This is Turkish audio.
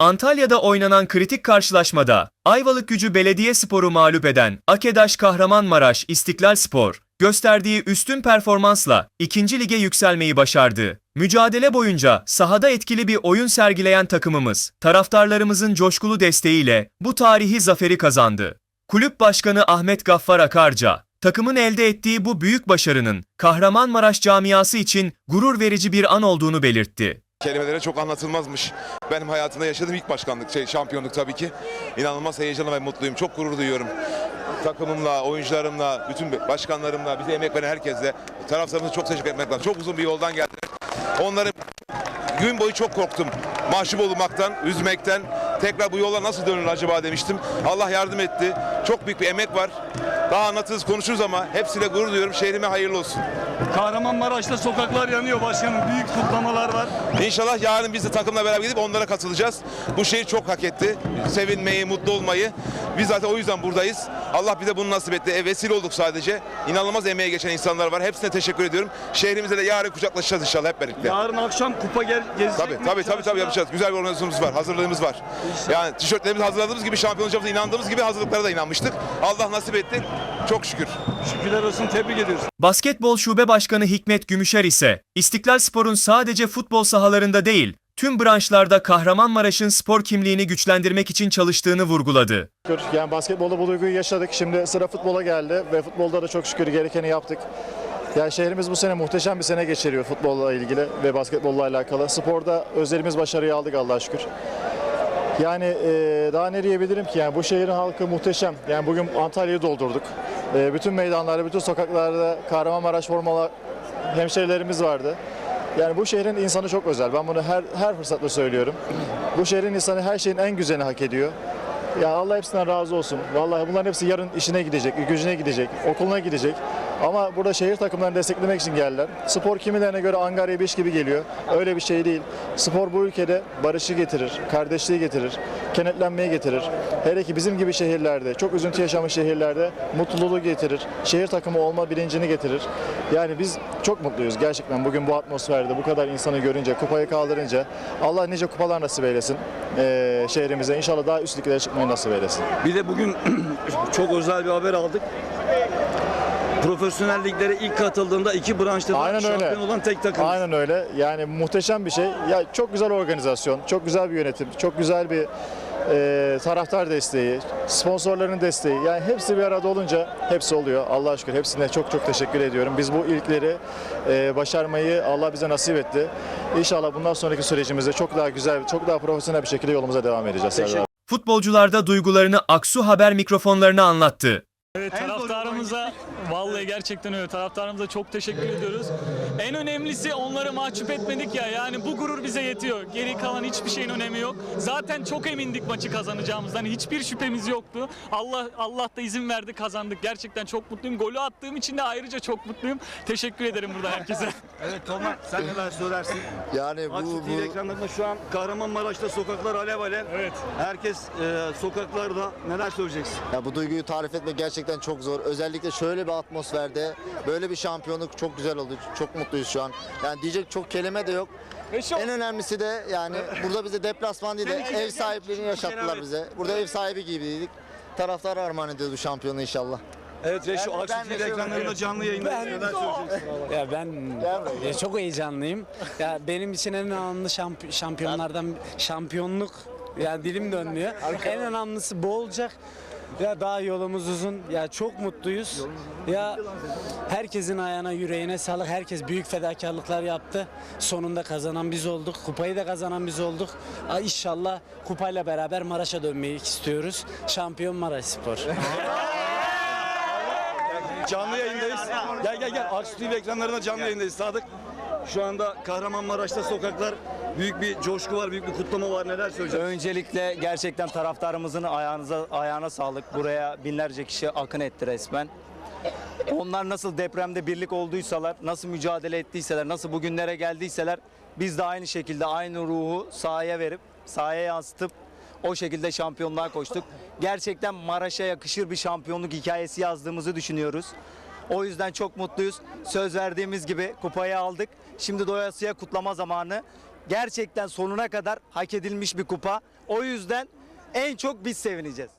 Antalya'da oynanan kritik karşılaşmada Ayvalık Gücü Belediyespor'u mağlup eden Akedaş Kahramanmaraş İstiklal Spor, gösterdiği üstün performansla 2. lige yükselmeyi başardı. Mücadele boyunca sahada etkili bir oyun sergileyen takımımız, taraftarlarımızın coşkulu desteğiyle bu tarihi zaferi kazandı. Kulüp Başkanı Ahmet Gaffar Akarca, takımın elde ettiği bu büyük başarının Kahramanmaraş camiası için gurur verici bir an olduğunu belirtti. Kelimelere çok anlatılmazmış. Benim hayatımda yaşadığım ilk başkanlık, şey, şampiyonluk tabii ki. İnanılmaz heyecanlı ve mutluyum. Çok gurur duyuyorum. Takımımla, oyuncularımla, bütün başkanlarımla, bize emek veren herkesle, taraftarımıza çok teşekkür etmek lazım. Çok uzun bir yoldan geldiler. Onların gün boyu çok korktum. Mahcup olmaktan, üzmekten. Tekrar bu yola nasıl dönülür acaba demiştim. Allah yardım etti. Çok büyük bir emek var. Daha anlatırız, konuşuruz ama hepsiyle gurur duyuyorum. Şehrime hayırlı olsun. Kahramanmaraş'ta sokaklar yanıyor başkanım. Büyük kutlamalar var. İnşallah yarın biz de takımla beraber gidip onlara katılacağız. Bu şehir çok hak etti. Sevinmeyi, mutlu olmayı. Biz zaten o yüzden buradayız. Allah bize bunu nasip etti. E, vesile olduk sadece. İnanılmaz emeğe geçen insanlar var. Hepsine teşekkür ediyorum. Şehrimize de yarın kucaklaşacağız inşallah hep birlikte. Yarın akşam kupa gel gezecek Tabii mi? tabii tabii tabii yapacağız. Güzel bir organizasyonumuz var. Hazırlığımız var. Yani tişörtlerimizi hazırladığımız gibi şampiyon olacağımıza inandığımız gibi hazırlıklara da inanmıştık. Allah nasip etti. Çok şükür. Şükürler olsun tebrik ediyoruz. Basketbol Şube Başkanı Hikmet Gümüşer ise İstiklal Spor'un sadece futbol sahalarında değil, tüm branşlarda Kahramanmaraş'ın spor kimliğini güçlendirmek için çalıştığını vurguladı. Yani basketbolda bu duyguyu yaşadık. Şimdi sıra futbola geldi ve futbolda da çok şükür gerekeni yaptık. Yani şehrimiz bu sene muhteşem bir sene geçiriyor futbolla ilgili ve basketbolla alakalı. Sporda özelimiz başarıyı aldık Allah'a şükür. Yani e, daha ne diyebilirim ki? Yani bu şehrin halkı muhteşem. Yani bugün Antalya'yı doldurduk. E, bütün meydanlarda, bütün sokaklarda Kahramanmaraş formalı hemşehrilerimiz vardı. Yani bu şehrin insanı çok özel. Ben bunu her her fırsatta söylüyorum. Bu şehrin insanı her şeyin en güzelini hak ediyor. Ya Allah hepsinden razı olsun. Vallahi bunların hepsi yarın işine gidecek, gücüne gidecek, okuluna gidecek. Ama burada şehir takımlarını desteklemek için geldiler. Spor kimilerine göre Angarya Beş gibi geliyor. Öyle bir şey değil. Spor bu ülkede barışı getirir, kardeşliği getirir, kenetlenmeyi getirir. Hele ki bizim gibi şehirlerde, çok üzüntü yaşamış şehirlerde mutluluğu getirir. Şehir takımı olma bilincini getirir. Yani biz çok mutluyuz gerçekten bugün bu atmosferde, bu kadar insanı görünce, kupayı kaldırınca. Allah nice kupalar nasip eylesin eee, şehrimize. İnşallah daha üst liglere çıkmayı nasip eylesin. Bir de bugün çok özel bir haber aldık. Profesyonel liglere ilk katıldığında iki branşta da Aynen öyle. şampiyon olan tek takım. Aynen öyle. Yani muhteşem bir şey. Ya çok güzel organizasyon, çok güzel bir yönetim, çok güzel bir e, taraftar desteği, sponsorların desteği. Yani hepsi bir arada olunca hepsi oluyor. Allah'a şükür hepsine çok çok teşekkür ediyorum. Biz bu ilkleri e, başarmayı Allah bize nasip etti. İnşallah bundan sonraki sürecimizde çok daha güzel, çok daha profesyonel bir şekilde yolumuza devam edeceğiz. Serdar. Futbolcular da duygularını Aksu Haber mikrofonlarına anlattı. Evet taraftarımıza vallahi gerçekten öyle taraftarımıza çok teşekkür ediyoruz. En önemlisi onları mahcup etmedik ya yani bu gurur bize yetiyor. Geri kalan hiçbir şeyin önemi yok. Zaten çok emindik maçı kazanacağımızdan. Hiçbir şüphemiz yoktu. Allah Allah da izin verdi kazandık. Gerçekten çok mutluyum. Golü attığım için de ayrıca çok mutluyum. Teşekkür ederim burada herkese. Evet Tolga sen neler söylersin? Yani bu, TV bu ekranlarında şu an Kahramanmaraş'ta sokaklar alev alev. Evet. Herkes e, sokaklarda neler söyleyeceksin? ya bu duyguyu tarif etmek gerçekten çok zor. Özellikle şöyle bir atmosferde böyle bir şampiyonluk çok güzel oldu. Çok mutluyuz şu an. Yani diyecek çok kelime de yok. En önemlisi de yani burada bize deplasman değil de ev sahipliğini yaşattılar bize. Burada ev sahibi gibiydik. Taraftar armağan ediyoruz bu şampiyonu inşallah. Evet Reşo Aksi TV ekranlarında canlı yayındayız. Neler söyleyeceksin? Ya ben ya çok heyecanlıyım. Ya benim için en önemli şamp- şampiyonlardan şampiyonluk ya dilim dönmüyor. En önemlisi bu olacak. Ya daha yolumuz uzun. Ya çok mutluyuz. Ya herkesin ayağına yüreğine sağlık. Herkes büyük fedakarlıklar yaptı. Sonunda kazanan biz olduk. Kupayı da kazanan biz olduk. Aa, İnşallah kupayla beraber Maraş'a dönmeyi istiyoruz. Şampiyon Maraş Spor. Canlı yayındayız. Gel gel gel. TV ekranlarında canlı yayındayız Sadık. Şu anda Kahramanmaraş'ta sokaklar büyük bir coşku var, büyük bir kutlama var. Neler söyleyeceksin? Öncelikle gerçekten taraftarımızın ayağınıza ayağına sağlık. Buraya binlerce kişi akın etti resmen. Onlar nasıl depremde birlik olduysalar, nasıl mücadele ettiyseler, nasıl bugünlere geldiyseler biz de aynı şekilde aynı ruhu sahaya verip sahaya yansıtıp o şekilde şampiyonluğa koştuk. Gerçekten Maraş'a yakışır bir şampiyonluk hikayesi yazdığımızı düşünüyoruz. O yüzden çok mutluyuz. Söz verdiğimiz gibi kupayı aldık. Şimdi doyasıya kutlama zamanı. gerçekten sonuna kadar hak edilmiş bir kupa. O yüzden en çok biz sevineceğiz.